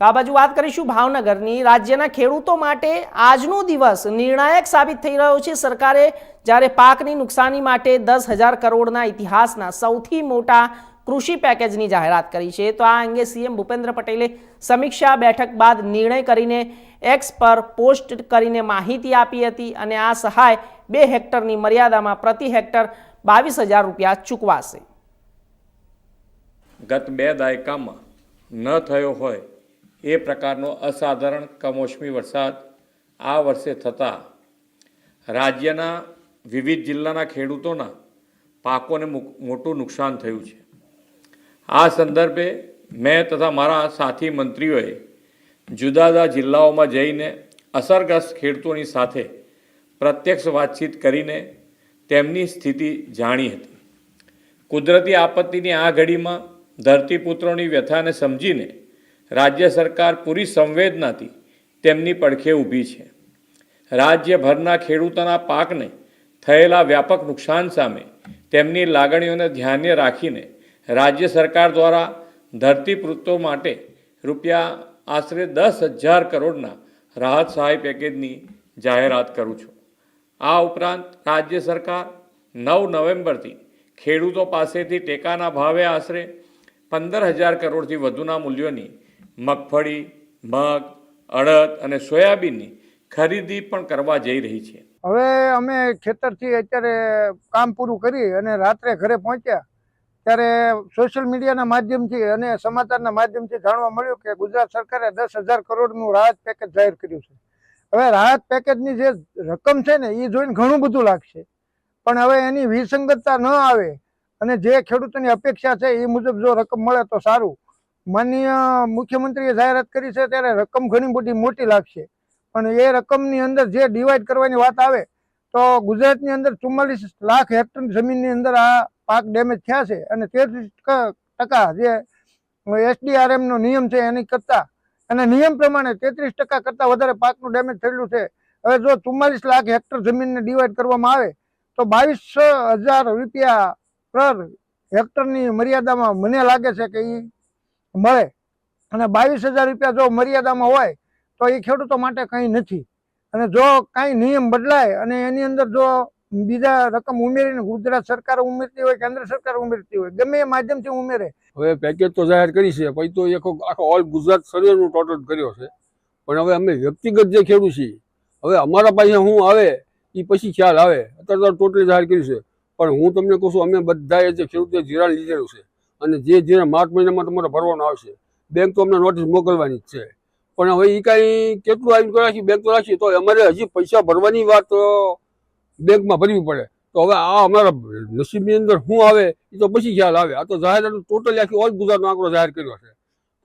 તો આ બાજુ વાત કરીશું ભાવનગરની. રાજ્યના ખેડૂતો માટે આજનો દિવસ નિર્ણાયક સાબિત થઈ રહ્યો છે. સરકારે જ્યારે પાકની નુકસાની માટે દસ હજાર કરોડના ઇતિહાસના સૌથી મોટા કૃષિ પેકેજની જાહેરાત કરી છે. તો આ અંગે સીએમ ભૂપેન્દ્ર પટેલે સમીક્ષા બેઠક બાદ નિર્ણય કરીને એક્સ પર પોસ્ટ કરીને માહિતી આપી હતી અને આ સહાય બે હેક્ટરની મર્યાદામાં પ્રતિ હેક્ટર બાવીસ હજાર રૂપિયા ચૂકવાશે. ગત બે દાયકામાં ન થયો હોય એ પ્રકારનો અસાધારણ કમોસમી વરસાદ આ વર્ષે થતાં રાજ્યના વિવિધ જિલ્લાના ખેડૂતોના પાકોને મોટું નુકસાન થયું છે. આ સંદર્ભે મેં તથા મારા સાથી મંત્રીઓએ જુદા જુદા જિલ્લાઓમાં જઈને અસરગ્રસ્ત ખેડૂતોની સાથે પ્રત્યક્ષ વાતચીત કરીને તેમની સ્થિતિ જાણી હતી. કુદરતી આપત્તિની આ ઘડીમાં ધરતીપુત્રોની વ્યથાને સમજીને રાજ્ય સરકાર પૂરી સંવેદનાથી તેમની પડખે ઊભી છે. રાજ્યભરના ખેડૂતોના પાકને થયેલા વ્યાપક નુકસાન સામે તેમની લાગણીઓને ધ્યાને રાખીને રાજ્ય સરકાર દ્વારા ધરતીપુત્રો માટે રૂપિયા આશરે દસ હજાર કરોડના રાહત સહાય પેકેજની જાહેરાત કરું છું. આ ઉપરાંત રાજ્ય સરકાર નવ નવેમ્બરથી ખેડૂતો પાસેથી ટેકાના ભાવે આશરે પંદર હજાર કરોડથી વધુના મૂલ્યોની મગફળી, મગ, અડદ અને સોયાબીનની ખરીદી પણ કરવા જઈ રહી છે. હવે અમે ખેતરથી અત્યારે કામ પૂરું કરી અને રાત્રે ઘરે પહોંચ્યા, ત્યારે સોશિયલ મીડિયાના માધ્યમથી અને સમાચારના માધ્યમથી જાણવા મળ્યું કે ગુજરાત સરકારે દસ હજાર કરોડનું રાહત પેકેજ જાહેર કર્યું છે. હવે રાહત પેકેજની જે રકમ છે ને, એ જોઈને ઘણું બધું લાગશે. પણ હવે એની વિસંગતતા ન આવે અને જે ખેડૂતોની અપેક્ષા છે એ મુજબ જો રકમ મળે તો સારું. માનનીય મુખ્યમંત્રીએ જાહેરાત કરી છે ત્યારે રકમ ઘણી બધી મોટી લાગશે. પણ એ રકમની અંદર જે ડિવાઈડ કરવાની વાત આવે, તો ગુજરાતની અંદર ચુમ્માલીસ લાખ હેક્ટર જમીનની અંદર આ પાક ડેમેજ થયા છે અને તેત્રીસ ટકા જે એસડીઆરએમનો નિયમ છે એની કરતાં, અને નિયમ પ્રમાણે તેત્રીસ ટકા કરતાં વધારે પાકનું ડેમેજ થયેલું છે. હવે જો ચુમ્માલીસ લાખ હેક્ટર જમીનને ડિવાઈડ કરવામાં આવે, તો બાવીસ હજાર રૂપિયા પર હેક્ટરની મર્યાદામાં મને લાગે છે કે એ મળે. અને બાવીસ હજાર રૂપિયા જો મર્યાદામાં હોય, તો એ ખેડૂતો માટે કંઈ નથી. અને જો કાંઈ નિયમ બદલાય અને એની અંદર જો બીજા રકમ ઉમેરીને ગુજરાત સરકાર ઉમેરતી હોય, કેન્દ્ર સરકાર ઉમેરતી હોય, ગમે એ માધ્યમથી ઉમેરે. હવે પેકેજ તો જાહેર કરી છે, પછી તો એક આખો ઓલ ગુજરાત સર્વેનો ટોટલ કર્યો છે. પણ હવે અમે વ્યક્તિગત જે ખેડૂત છીએ, હવે અમારા પાસે હું આવે એ પછી ખ્યાલ આવે. અત્યારે તો ટોટલી જાહેર કર્યું છે. પણ હું તમને કહું છું, અમે બધાએ જે ખેડૂતે જીરાણ લીધેલું છે અને જે જે માર્ચ મહિનામાં તમારે ભરવાનું આવશે બેંક તો અમને નોટિસ મોકલવાની જ છે. પણ હવે એ કાંઈ કેટલું આવીને રાખી બેંક તો રાખીએ તો અમારે હજી પૈસા ભરવાની વાત બેંકમાં ભરવી પડે. તો હવે આ અમારા નસીબની અંદર શું આવે એ તો પછી ખ્યાલ આવે. આ તો જાહેરાતનું ટોટલી આખી ઓલ ગુજરાતનો આંકડો જાહેર કર્યો છે.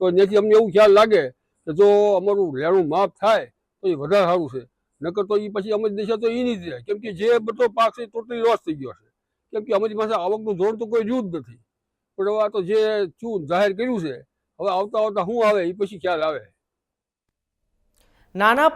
તો ત્યાંથી અમને એવું ખ્યાલ લાગે કે જો અમારું લેણું માફ થાય, તો એ વધારે સારું છે. નકર તો એ પછી અમારી દિશા તો એ નહીં રહે. કેમ કે જે બધો પાક છે ટોટલી લોસ થઈ ગયો છે. કેમ કે અમારી પાસે આવકનું ધોરણ તો કોઈ રહ્યું જ નથી. પણ આ તો જે શું જાહેર કર્યું છે, હવે આવતા આવતા શું આવે એ પછી ખ્યાલ આવે. નાના